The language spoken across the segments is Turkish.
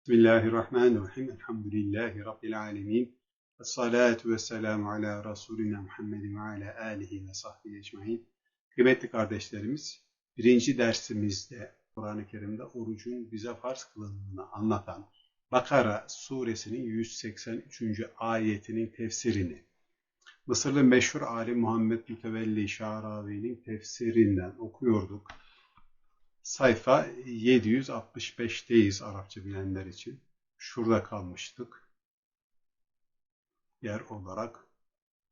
Bismillahirrahmanirrahim. Elhamdülillahi Rabbil alemin. Esselatu vesselamu ala Resulina Muhammedin ve ala alihi ve sahbihi ecmain. Kıymetli kardeşlerimiz, birinci dersimizde Kur'an-ı Kerim'de orucun bize farz kılındığını anlatan Bakara suresinin 183. ayetinin tefsirini Mısırlı meşhur alim Muhammed Mütevelli Şaravi'nin tefsirinden okuyorduk Sayfa 765'teyiz Arapça bilenler için. Şurada kalmıştık. Yer olarak.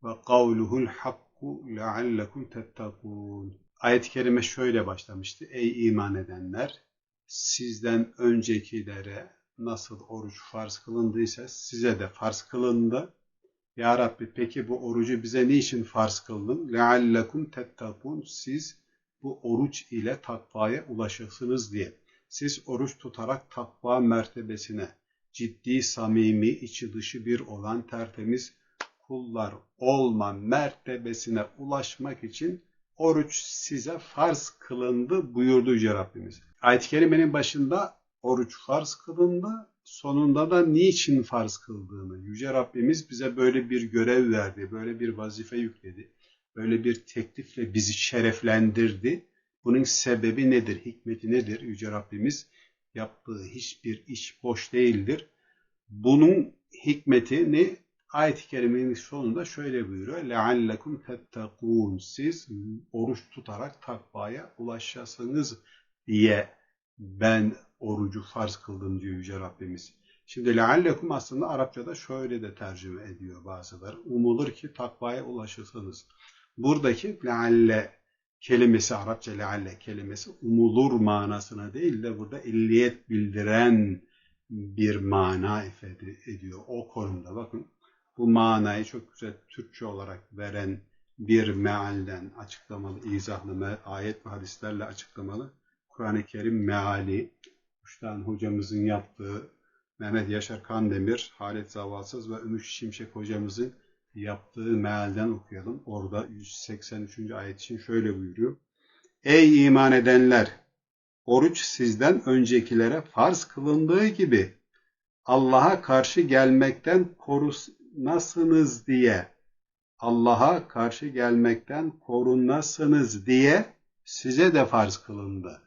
Ve kavluhul hakku leallekum tettakun. Ayet-i kerime şöyle başlamıştı. Ey iman edenler! Sizden öncekilere nasıl oruç farz kılındıysa size de farz kılındı. Ya Rabbi peki bu orucu bize niçin farz kıldın? لَعَلَّكُمْ تَتَّقُونَ Siz bu oruç ile takvaya ulaşırsınız diye. Siz oruç tutarak takva mertebesine, ciddi, samimi, içi dışı bir olan tertemiz kullar olma mertebesine ulaşmak için oruç size farz kılındı buyurdu Yüce Rabbimiz. Ayet-i Kerime'nin başında oruç farz kılındı, sonunda da niçin farz kıldığını Yüce Rabbimiz bize böyle bir görev verdi, böyle bir vazife yükledi, böyle bir teklifle bizi şereflendirdi. Bunun sebebi nedir, hikmeti nedir? Yüce Rabbimiz yaptığı hiçbir iş boş değildir. Bunun hikmetini ayet-i kerimenin sonunda şöyle buyuruyor. لَعَلَّكُمْ تَتَّقُونَ Siz oruç tutarak takvaya ulaşasınız diye ben orucu farz kıldım diyor Yüce Rabbimiz. Şimdi leallekum aslında Arapçada şöyle de tercüme ediyor bazıları. Umulur ki takvaya ulaşırsınız. Buradaki lealle kelimesi Arapça lealle kelimesi umulur manasına değil de burada illiyet bildiren bir mana ifade ediyor. O konumda bakın bu manayı çok güzel Türkçe olarak veren bir mealden açıklamalı, izahlı ayet ve hadislerle açıklamalı. Kur'an-ı Kerim meali, Kuştan hocamızın yaptığı Mehmet Yaşar Kandemir, Halit Zavalsız ve Ümüş Şimşek hocamızın yaptığı mealden okuyalım. Orada 183. ayet için şöyle buyuruyor. Ey iman edenler! Oruç sizden öncekilere farz kılındığı gibi Allah'a karşı gelmekten korunasınız diye Allah'a karşı gelmekten korunasınız diye size de farz kılındı.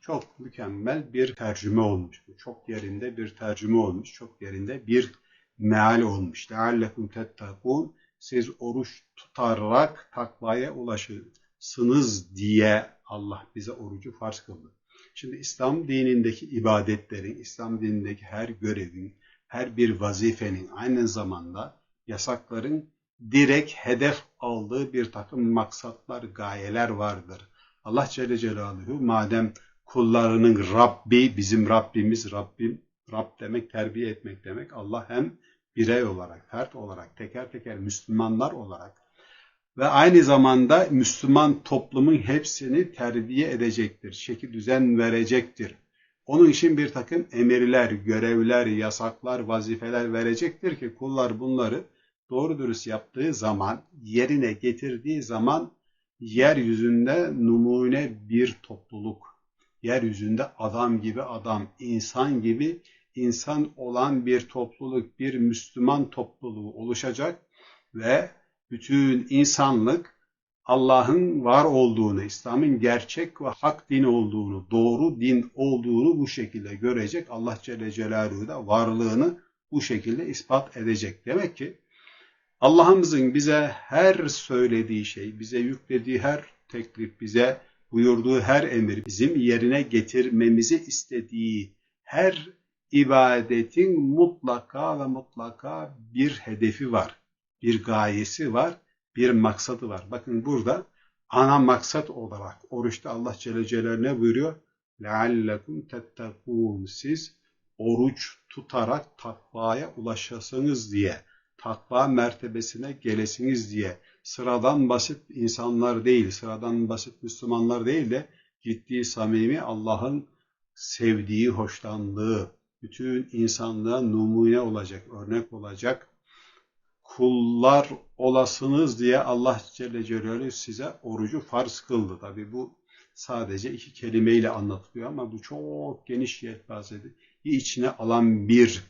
Çok mükemmel bir tercüme olmuş. Çok yerinde bir tercüme olmuş. Çok yerinde bir meal olmuş. لَعَلَّكُمْ تَتَّقُونَ Siz oruç tutarak takvaya ulaşırsınız diye Allah bize orucu farz kıldı. Şimdi İslam dinindeki ibadetlerin, İslam dinindeki her görevin, her bir vazifenin aynı zamanda yasakların direkt hedef aldığı bir takım maksatlar, gayeler vardır. Allah Celle Celaluhu madem kullarının Rabbi, bizim Rabbimiz, Rabbim, Rab demek terbiye etmek demek. Allah hem birey olarak, fert olarak, teker teker Müslümanlar olarak ve aynı zamanda Müslüman toplumun hepsini terbiye edecektir, şekil düzen verecektir. Onun için bir takım emirler, görevler, yasaklar, vazifeler verecektir ki kullar bunları doğru dürüst yaptığı zaman, yerine getirdiği zaman yeryüzünde numune bir topluluk, yeryüzünde adam gibi adam, insan gibi insan olan bir topluluk, bir Müslüman topluluğu oluşacak ve bütün insanlık Allah'ın var olduğunu, İslam'ın gerçek ve hak din olduğunu, doğru din olduğunu bu şekilde görecek. Allah Celle Celaluhu da varlığını bu şekilde ispat edecek. Demek ki Allah'ımızın bize her söylediği şey, bize yüklediği her teklif, bize buyurduğu her emir, bizim yerine getirmemizi istediği her ibadetin mutlaka ve mutlaka bir hedefi var, bir gayesi var, bir maksadı var. Bakın burada ana maksat olarak oruçta Allah Celle Celaluhu ne buyuruyor? لَعَلَّكُمْ تَتَّقُونَ Siz oruç tutarak takvaya ulaşasınız diye, takva mertebesine gelesiniz diye, sıradan basit insanlar değil, sıradan basit Müslümanlar değil de ciddi, samimi Allah'ın sevdiği, hoşlandığı, bütün insanlığa numune olacak, örnek olacak kullar olasınız diye Allah Celle Celaluhu size orucu farz kıldı. Tabi bu sadece iki kelimeyle anlatılıyor ama bu çok geniş yelpazede içine alan bir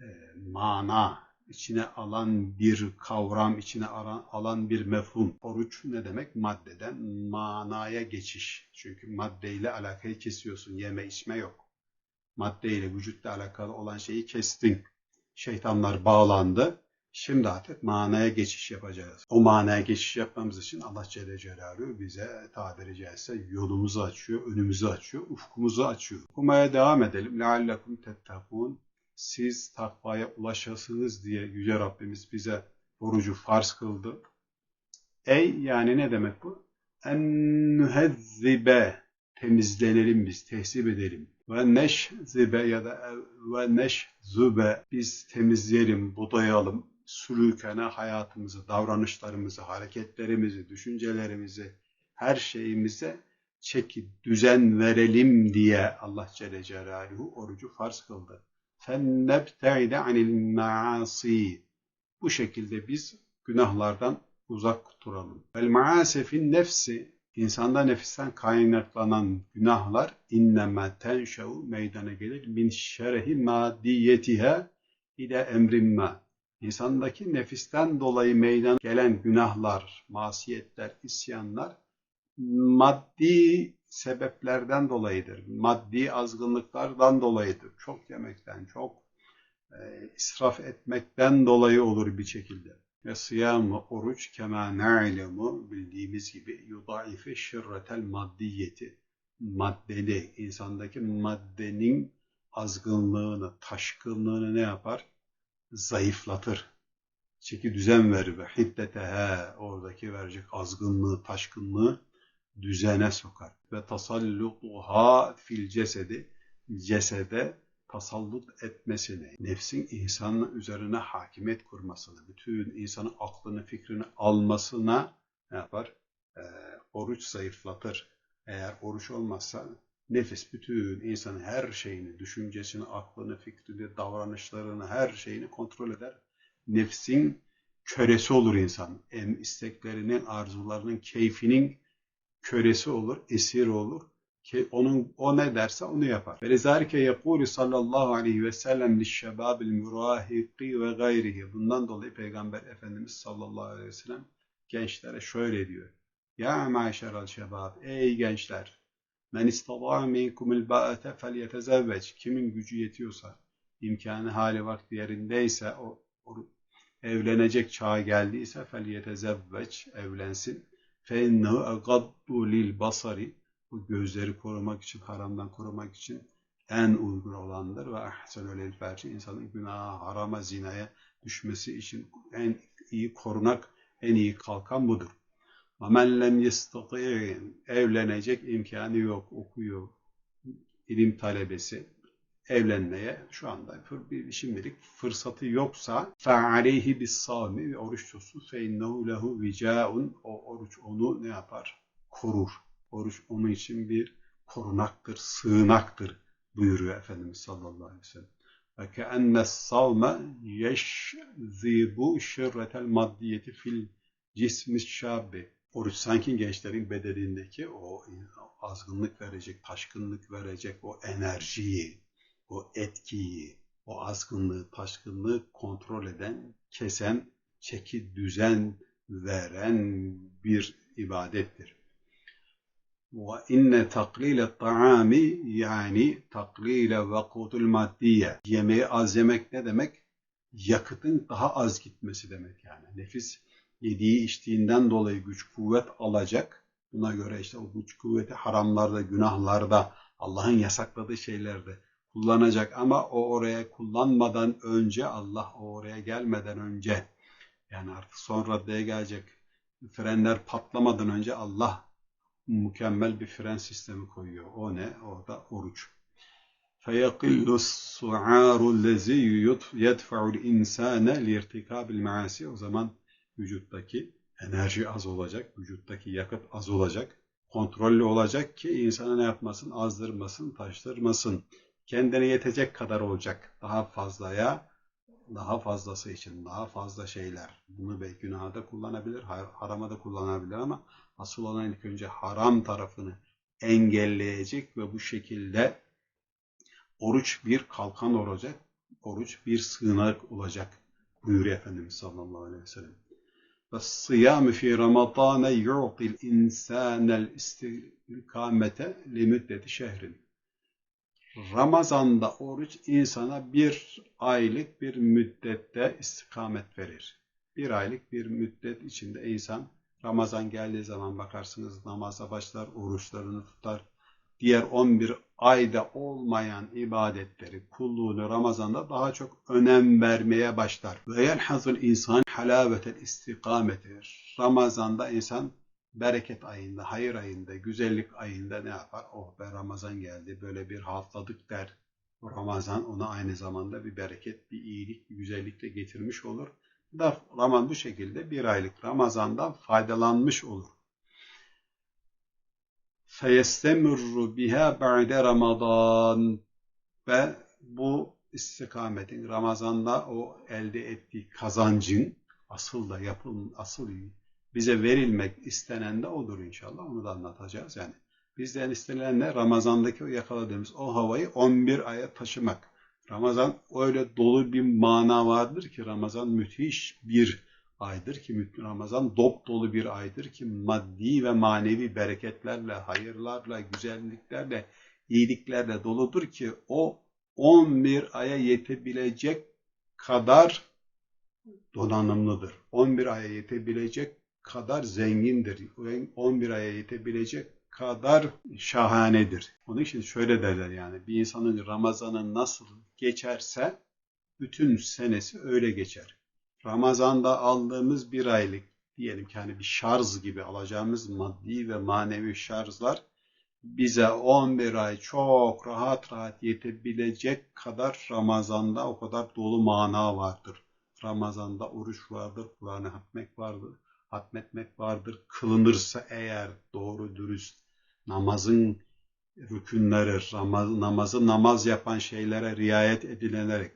e, mana, içine alan bir kavram, içine alan, bir mefhum. Oruç ne demek? Maddeden manaya geçiş. Çünkü maddeyle alakayı kesiyorsun. Yeme içme yok Maddeyle, vücutla alakalı olan şeyi kestin. Şeytanlar bağlandı. Şimdi artık manaya geçiş yapacağız. O manaya geçiş yapmamız için Allah Celle Celaluhu bize tabiri caizse yolumuzu açıyor, önümüzü açıyor, ufkumuzu açıyor. Okumaya devam edelim. لَعَلَّكُمْ تَتَّقُونَ Siz takvaya ulaşasınız diye Yüce Rabbimiz bize orucu farz kıldı. Ey yani ne demek bu? En nühezzibe temizlenelim biz, tehsip edelim. Ve neşzibe ya da ve neşzube biz temizleyelim, budayalım, sülükene hayatımızı, davranışlarımızı, hareketlerimizi, düşüncelerimizi, her şeyimize çeki düzen verelim diye Allah Celle Celaluhu orucu farz kıldı. فَنَّبْتَعِدَ عَنِ الْمَعَاسِي Bu şekilde biz günahlardan uzak duralım. وَالْمَعَاسِ فِي nefsi İnsanda nefisten kaynaklanan günahlar inneme tenşev meydana gelir min şerehi madiyetiha ile emrimma. İnsandaki nefisten dolayı meydana gelen günahlar, masiyetler, isyanlar maddi sebeplerden dolayıdır. Maddi azgınlıklardan dolayıdır. Çok yemekten, çok e, israf etmekten dolayı olur bir şekilde. Ve sıyamı oruç kema na'lemu bildiğimiz gibi yudaife şirretel maddiyeti. Maddeli, insandaki maddenin azgınlığını, taşkınlığını ne yapar? Zayıflatır. Çeki düzen verir ve hiddetehe oradaki verecek azgınlığı, taşkınlığı düzene sokar. Ve tasallutuha fil cesedi cesede tasallut etmesini, nefsin insanın üzerine hakimiyet kurmasını, bütün insanın aklını, fikrini almasına ne yapar? E, oruç zayıflatır. Eğer oruç olmazsa nefis bütün insanın her şeyini, düşüncesini, aklını, fikrini, davranışlarını, her şeyini kontrol eder. Nefsin kölesi olur insan. Em isteklerinin, arzularının, keyfinin kölesi olur, esir olur ki onun o ne derse onu yapar. Ve lezalike yekulu sallallahu aleyhi ve sellem lişşebabil murahiki ve gayrihi. Bundan dolayı Peygamber Efendimiz sallallahu aleyhi ve sellem gençlere şöyle diyor. Ya maşeral şebab, ey gençler, men istada'a minkumul ba'ate felyetezevveç. Kimin gücü yetiyorsa, imkanı hali vakti yerindeyse, o, o evlenecek çağa geldiyse felyetezevveç, evlensin. Fe innehu agaddu lil basari bu gözleri korumak için, haramdan korumak için en uygun olandır ve ahsenül elferci insanın günaha, harama, zinaya düşmesi için en iyi korunak, en iyi kalkan budur. وَمَنْ لَمْ يَسْتَطِعٍ Evlenecek imkanı yok, okuyor, ilim talebesi evlenmeye şu anda bir şimdilik fırsatı yoksa فَعَلَيْهِ بِالصَّامِ ve oruç tutsun فَاِنَّهُ لَهُ وِجَاءٌ O oruç onu ne yapar? Korur. Oruç onun için bir korunaktır, sığınaktır buyuruyor Efendimiz sallallahu aleyhi ve sellem. Ve keenne savme yeşzibu şirretel maddiyeti fil cismi şabbi. Oruç sanki gençlerin bedenindeki o azgınlık verecek, taşkınlık verecek o enerjiyi, o etkiyi, o azgınlığı, taşkınlığı kontrol eden, kesen, çeki düzen veren bir ibadettir. İnne taklile ta'ami yani taklile vakutul maddiye. Yemeği az yemek ne demek? Yakıtın daha az gitmesi demek yani. Nefis yediği içtiğinden dolayı güç kuvvet alacak. Buna göre işte o güç kuvveti haramlarda, günahlarda, Allah'ın yasakladığı şeylerde kullanacak ama o oraya kullanmadan önce Allah o oraya gelmeden önce yani artık son raddeye gelecek frenler patlamadan önce Allah mükemmel bir fren sistemi koyuyor. O ne? O da oruç. فَيَقِلُّ السُّعَارُ الَّذ۪ي يَدْفَعُ الْاِنْسَانَ لِيَرْتِكَابِ الْمَعَاسِ O zaman vücuttaki enerji az olacak, vücuttaki yakıt az olacak, kontrollü olacak ki insana ne yapmasın? Azdırmasın, taştırmasın. Kendine yetecek kadar olacak. Daha fazlaya, daha fazlası için, daha fazla şeyler. Bunu belki günahda da kullanabilir, harama da kullanabilir ama asıl olan ilk önce haram tarafını engelleyecek ve bu şekilde Oruç bir kalkan olacak, oruç bir sığınak olacak buyuruyor Efendimiz sallallahu aleyhi ve sellem. Ve sıyâmü fî ramazâne yu'til insânel istikamete li şehrin. Ramazanda oruç insana bir aylık bir müddette istikamet verir. Bir aylık bir müddet içinde insan Ramazan geldiği zaman bakarsınız namaza başlar, oruçlarını tutar. Diğer 11 ayda olmayan ibadetleri, kulluğunu Ramazan'da daha çok önem vermeye başlar. Ve yelhazul insan halavetel istikameti. Ramazan'da insan bereket ayında, hayır ayında, güzellik ayında ne yapar? Oh be Ramazan geldi, böyle bir haftalık der. Ramazan ona aynı zamanda bir bereket, bir iyilik, bir güzellik de getirmiş olur da Ramazan bu şekilde bir aylık Ramazan'dan faydalanmış olur. Feyestemurru biha ba'de Ramazan ve bu istikametin Ramazan'da o elde ettiği kazancın asıl da yapılın asıl bize verilmek istenen de odur inşallah. Onu da anlatacağız yani. Bizden istenilen ne? Ramazan'daki o yakaladığımız o havayı 11 aya taşımak. Ramazan öyle dolu bir mana vardır ki Ramazan müthiş bir aydır ki Ramazan dop dolu bir aydır ki maddi ve manevi bereketlerle, hayırlarla, güzelliklerle, iyiliklerle doludur ki o 11 aya yetebilecek kadar donanımlıdır. 11 aya yetebilecek kadar zengindir. 11 aya yetebilecek kadar şahanedir. Onun için şöyle derler yani bir insanın Ramazan'ı nasıl geçerse bütün senesi öyle geçer. Ramazan'da aldığımız bir aylık diyelim ki hani bir şarj gibi alacağımız maddi ve manevi şarjlar bize 11 ay çok rahat rahat yetebilecek kadar Ramazan'da o kadar dolu mana vardır. Ramazan'da oruç vardır, Kur'an'ı hatmek vardır, hatmetmek vardır. Kılınırsa eğer doğru dürüst namazın rükünleri, namazı namaz yapan şeylere riayet edilerek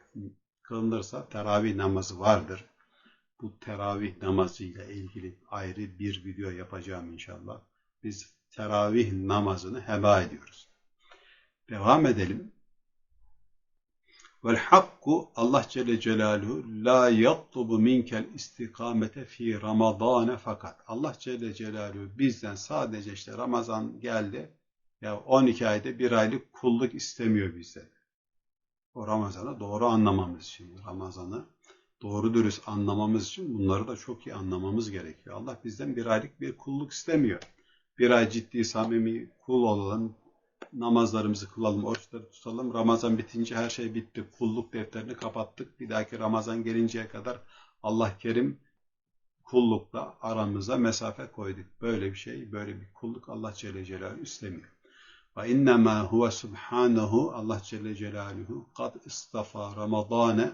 kılınırsa teravih namazı vardır. Bu teravih namazıyla ilgili ayrı bir video yapacağım inşallah. Biz teravih namazını heba ediyoruz. Devam edelim. Vel hakku Allah Celle Celaluhu la yatlubu minkel istikamete fi ramadane fakat. Allah Celle Celaluhu bizden sadece işte Ramazan geldi ya 12 ayda bir aylık kulluk istemiyor bizden. O Ramazan'ı doğru anlamamız için Ramazan'ı doğru dürüst anlamamız için bunları da çok iyi anlamamız gerekiyor. Allah bizden bir aylık bir kulluk istemiyor. Bir ay ciddi samimi kul olalım, namazlarımızı kılalım, oruçları tutalım. Ramazan bitince her şey bitti. Kulluk defterini kapattık. Bir dahaki Ramazan gelinceye kadar Allah Kerim kullukla aramıza mesafe koyduk. Böyle bir şey, böyle bir kulluk Allah Celle Celaluhu istemiyor. Ve innemâ huve subhânehu Allah Celle Celaluhu kad istafa Ramazane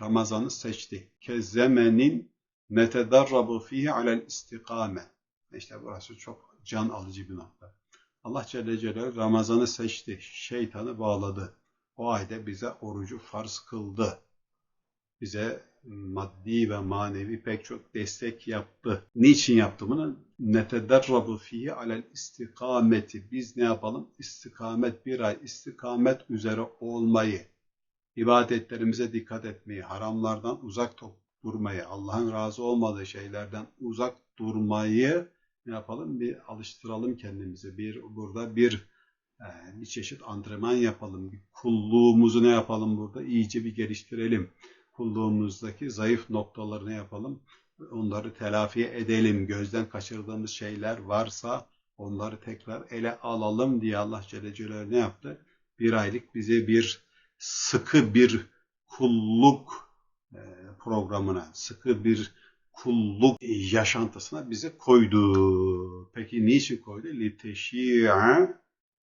Ramazan'ı seçti. Kezzemenin netedarrabu fihi alel istikame. İşte burası çok can alıcı bir nokta. Allah Celle Celaluhu Ramazan'ı seçti. Şeytanı bağladı. O ayda bize orucu farz kıldı. Bize maddi ve manevi pek çok destek yaptı. Niçin yaptı bunu? Netederrabu fihi alel istikameti. Biz ne yapalım? İstikamet bir ay istikamet üzere olmayı, ibadetlerimize dikkat etmeyi, haramlardan uzak durmayı, Allah'ın razı olmadığı şeylerden uzak durmayı ne yapalım? Bir alıştıralım kendimizi. Bir burada bir e, bir çeşit antrenman yapalım. Bir kulluğumuzu ne yapalım burada? İyice bir geliştirelim. Kulluğumuzdaki zayıf noktaları ne yapalım? Onları telafi edelim. Gözden kaçırdığımız şeyler varsa onları tekrar ele alalım diye Allah Celle Celaluhu ne yaptı? Bir aylık bize bir sıkı bir kulluk e, programına, sıkı bir kulluk yaşantısına bizi koydu. Peki niçin koydu? لِتَشِيعَ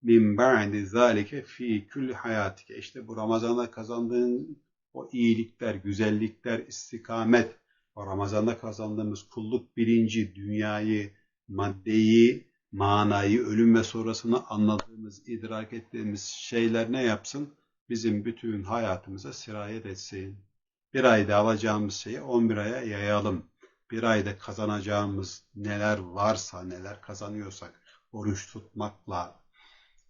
min ba'di zalike fi külli hayatike. İşte bu Ramazan'da kazandığın o iyilikler, güzellikler, istikamet, o Ramazan'da kazandığımız kulluk bilinci, dünyayı, maddeyi, manayı, ölüm ve sonrasını anladığımız, idrak ettiğimiz şeyler ne yapsın? Bizim bütün hayatımıza sirayet etsin. Bir ayda alacağımız şeyi 11 aya yayalım bir ayda kazanacağımız neler varsa, neler kazanıyorsak, oruç tutmakla,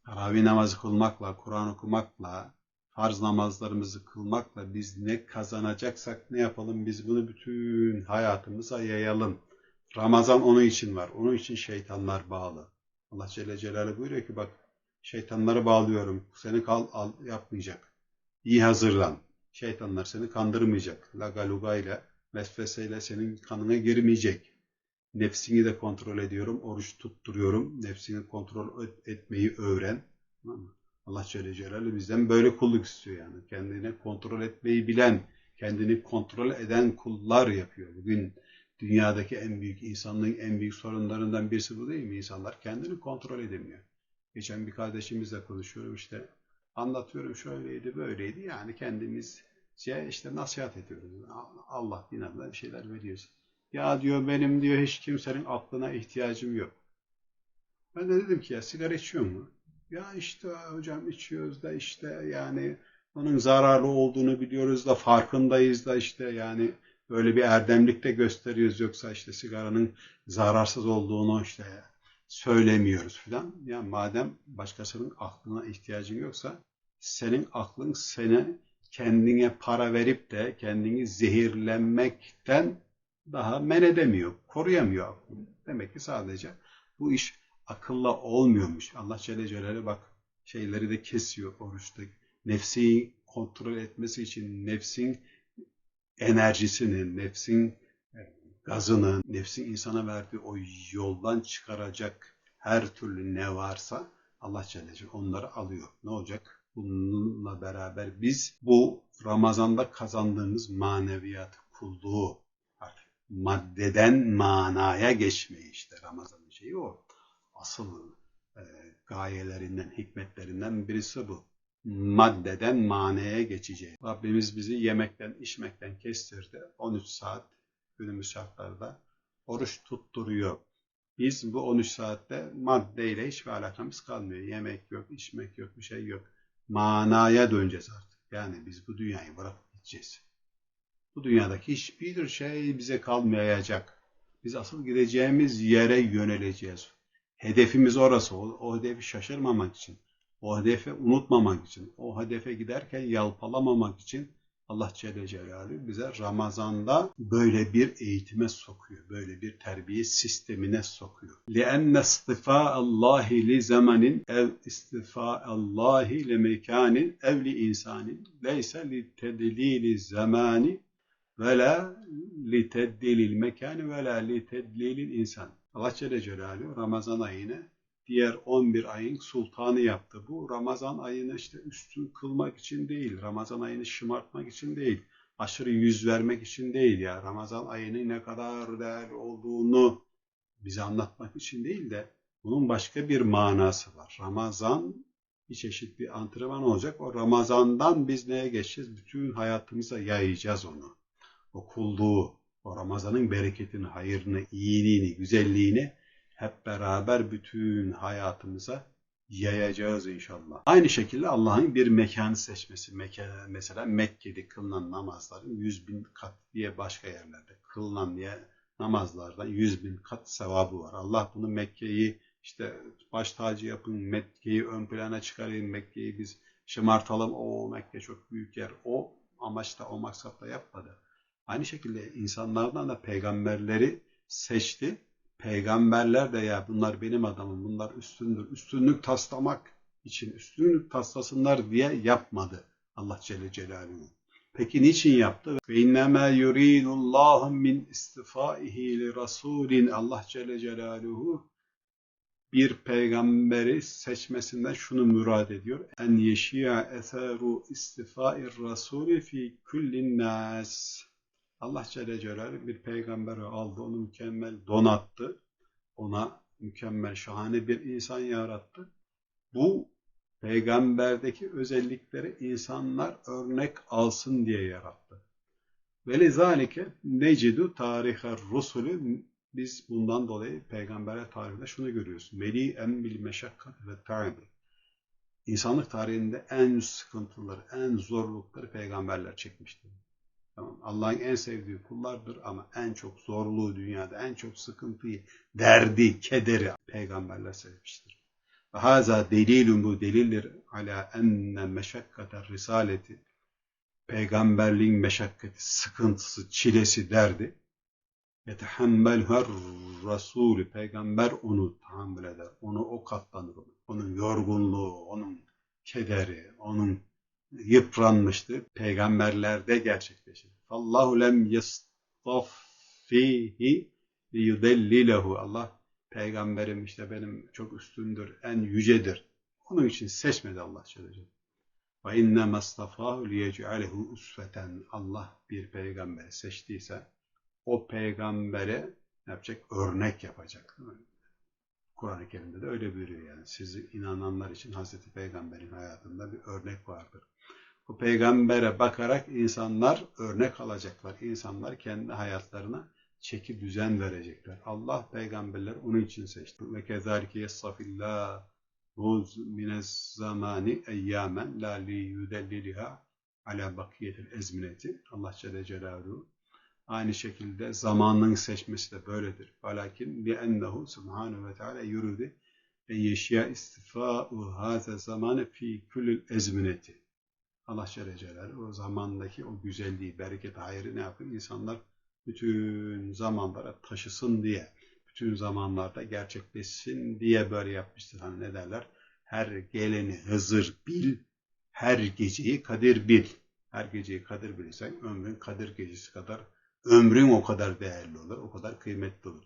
taravih namazı kılmakla, Kur'an okumakla, farz namazlarımızı kılmakla biz ne kazanacaksak ne yapalım? Biz bunu bütün hayatımıza yayalım. Ramazan onun için var. Onun için şeytanlar bağlı. Allah Celle Celaluhu buyuruyor ki bak şeytanları bağlıyorum. Seni kal al, yapmayacak. İyi hazırlan. Şeytanlar seni kandırmayacak. Lagaluga ile vesveseyle senin kanına girmeyecek. Nefsini de kontrol ediyorum. Oruç tutturuyorum. Nefsini kontrol et- etmeyi öğren. Allah Celle Celaluhu bizden böyle kulluk istiyor yani. Kendini kontrol etmeyi bilen, kendini kontrol eden kullar yapıyor. Bugün dünyadaki en büyük insanlığın en büyük sorunlarından birisi bu değil mi? İnsanlar kendini kontrol edemiyor. Geçen bir kardeşimizle konuşuyorum işte anlatıyorum şöyleydi böyleydi yani kendimiz şey işte nasihat ediyoruz. Allah din adına bir şeyler veriyoruz. Ya diyor benim diyor hiç kimsenin aklına ihtiyacım yok. Ben de dedim ki ya sigara içiyor mu? Ya işte hocam içiyoruz da işte yani onun zararlı olduğunu biliyoruz da farkındayız da işte yani böyle bir erdemlik de gösteriyoruz yoksa işte sigaranın zararsız olduğunu işte söylemiyoruz filan. Ya madem başkasının aklına ihtiyacın yoksa senin aklın seni kendine para verip de kendini zehirlenmekten daha men edemiyor, koruyamıyor aklını. Demek ki sadece bu iş akılla olmuyormuş. Allah Celle Celaluhu bak şeyleri de kesiyor oruçta. Nefsi kontrol etmesi için nefsin enerjisini, nefsin gazını, nefsin insana verdiği o yoldan çıkaracak her türlü ne varsa Allah Celle Celaluhu onları alıyor. Ne olacak? Bununla beraber biz bu Ramazan'da kazandığımız maneviyat, kulluğu, artık maddeden manaya geçmeyi işte Ramazan'ın şeyi o. Asıl e, gayelerinden, hikmetlerinden birisi bu. Maddeden manaya geçeceğiz. Rabbimiz bizi yemekten, içmekten kestirdi. 13 saat günümüz şartlarda oruç tutturuyor. Biz bu 13 saatte maddeyle hiçbir alakamız kalmıyor. Yemek yok, içmek yok, bir şey yok. Manaya döneceğiz artık. Yani biz bu dünyayı bırakıp gideceğiz. Bu dünyadaki hiçbir şey bize kalmayacak. Biz asıl gideceğimiz yere yöneleceğiz. Hedefimiz orası. O, o hedefi şaşırmamak için, o hedefi unutmamak için, o hedefe giderken yalpalamamak için Allah Celle Celaluhu bize Ramazan'da böyle bir eğitime sokuyor. Böyle bir terbiye sistemine sokuyor. لِأَنَّ اسْتِفَاءَ اللّٰهِ لِزَمَنٍ ev اسْتِفَاءَ اللّٰهِ لِمَكَانٍ ev لِاِنْسَانٍ لَيْسَ لِتَدْلِيلِ الزَّمَانِ وَلَا لِتَدْلِيلِ الْمَكَانِ وَلَا لِتَدْلِيلِ الْاِنْسَانِ Allah Celle Celaluhu Ramazan ayını diğer 11 ayın sultanı yaptı. Bu Ramazan ayını işte üstün kılmak için değil, Ramazan ayını şımartmak için değil, aşırı yüz vermek için değil ya. Ramazan ayının ne kadar değerli olduğunu bize anlatmak için değil de bunun başka bir manası var. Ramazan bir çeşit bir antrenman olacak. O Ramazan'dan biz neye geçeceğiz? Bütün hayatımıza yayacağız onu. O kulluğu, o Ramazan'ın bereketini, hayırını, iyiliğini, güzelliğini hep beraber bütün hayatımıza yayacağız inşallah. Aynı şekilde Allah'ın bir mekanı seçmesi. Mekan, mesela Mekke'de kılınan namazların yüz bin kat diye başka yerlerde kılınan diye namazlardan yüz bin kat sevabı var. Allah bunu Mekke'yi işte baş tacı yapın, Mekke'yi ön plana çıkarın, Mekke'yi biz şımartalım. O Mekke çok büyük yer. O amaçla, o maksatla yapmadı. Aynı şekilde insanlardan da peygamberleri seçti. Peygamberler de ya bunlar benim adamım, bunlar üstündür. Üstünlük taslamak için üstünlük taslasınlar diye yapmadı Allah Celle Celaluhu. Peki niçin yaptı? Ve innema yuridullahu min istifaihi li rasulin Allah Celle Celaluhu bir peygamberi seçmesinden şunu murad ediyor. En yeşi'a eseru istifai rasuli fi kullin nas. Allah Celle Celaluhu bir peygamberi aldı, onu mükemmel donattı. Ona mükemmel, şahane bir insan yarattı. Bu peygamberdeki özellikleri insanlar örnek alsın diye yarattı. Ve lezalike necidu tarihe rusulü biz bundan dolayı peygamberler tarihinde şunu görüyoruz. Meli en bil meşakkat ve ta'ibi. İnsanlık tarihinde en sıkıntıları, en zorlukları peygamberler çekmiştir. Tamam. Allah'ın en sevdiği kullardır ama en çok zorluğu dünyada, en çok sıkıntıyı, derdi, kederi peygamberler sevmiştir. Ve haza delilun bu delildir ala enne meşakkate risaleti peygamberliğin meşakkati, sıkıntısı, çilesi derdi. Yetehemmel Resulü peygamber onu tahammül eder. Onu o katlanır. Onu. Onun yorgunluğu, onun kederi, onun yıpranmıştı. Peygamberlerde gerçekleşir. Fallahu lem yastaffihi liyudellilehu. Allah peygamberim işte benim çok üstündür, en yücedir. Onun için seçmedi Allah Celle. Ve inne mastafahu liyec'alehu usveten. Allah bir peygamber seçtiyse o peygambere ne yapacak? Örnek yapacak. Kur'an-ı Kerim'de de öyle buyuruyor yani. Sizi inananlar için Hazreti Peygamber'in hayatında bir örnek vardır. O peygambere bakarak insanlar örnek alacaklar. İnsanlar kendi hayatlarına çeki düzen verecekler. Allah peygamberler onun için seçti. Ve kezalike yessafillah ruz minez zamani eyyamen la li yudelliliha ala bakiyetil ezmineti. Allah Celle Celaluhu aynı şekilde zamanın seçmesi de böyledir. Velakin li ennehu subhanahu ve teala yurudi en yeşya istifa'u haza zamanı fi küllül ezmineti. Allah Celle o zamandaki o güzelliği, bereket, hayrı ne yapıyor? İnsanlar bütün zamanlara taşısın diye, bütün zamanlarda gerçekleşsin diye böyle yapmıştır. Hani ne derler? Her geleni Hızır bil, her geceyi Kadir bil. Her geceyi Kadir bilirsen ömrün Kadir gecesi kadar, ömrün o kadar değerli olur, o kadar kıymetli olur.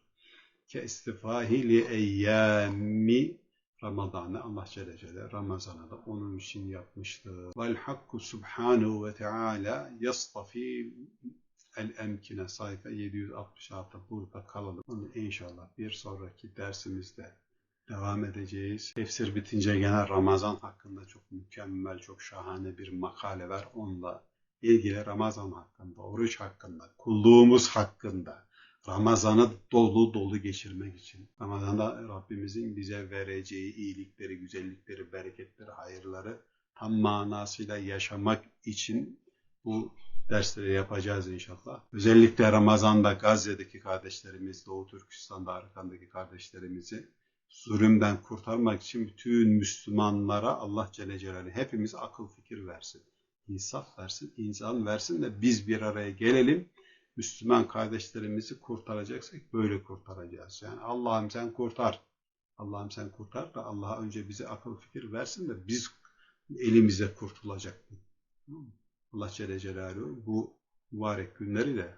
Ke istifahili eyyami Ramazan'ı Allah Celle Celle Ramazan'a da onun için yapmıştır. Vel hakku subhanahu ve teala yastafi El Emkine sayfa 766 burada kalalım. Onu inşallah bir sonraki dersimizde devam edeceğiz. Tefsir bitince gene Ramazan hakkında çok mükemmel, çok şahane bir makale var. Onunla ilgili Ramazan hakkında, oruç hakkında, kulluğumuz hakkında, Ramazan'ı dolu dolu geçirmek için, Ramazan'da Rabbimizin bize vereceği iyilikleri, güzellikleri, bereketleri, hayırları tam manasıyla yaşamak için bu dersleri yapacağız inşallah. Özellikle Ramazan'da Gazze'deki kardeşlerimiz, Doğu Türkistan'da Arkan'daki kardeşlerimizi zulümden kurtarmak için bütün Müslümanlara Allah Celle Celaluhu hepimiz akıl fikir versin. İnsaf versin, insan versin de biz bir araya gelelim. Müslüman kardeşlerimizi kurtaracaksak böyle kurtaracağız. Yani Allah'ım sen kurtar. Allah'ım sen kurtar da Allah önce bize akıl fikir versin de biz elimize kurtulacak. Allah Celle Celaluhu bu mübarek günleri de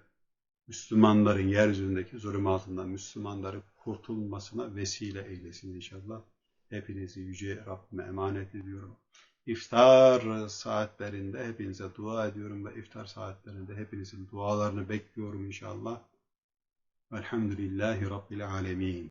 Müslümanların yeryüzündeki zulüm altından Müslümanları kurtulmasına vesile eylesin inşallah. Hepinizi yüce Rabbime emanet ediyorum. İftar saatlerinde hepinize dua ediyorum ve iftar saatlerinde hepinizin dualarını bekliyorum inşallah. Velhamdülillahi Rabbil Alemin.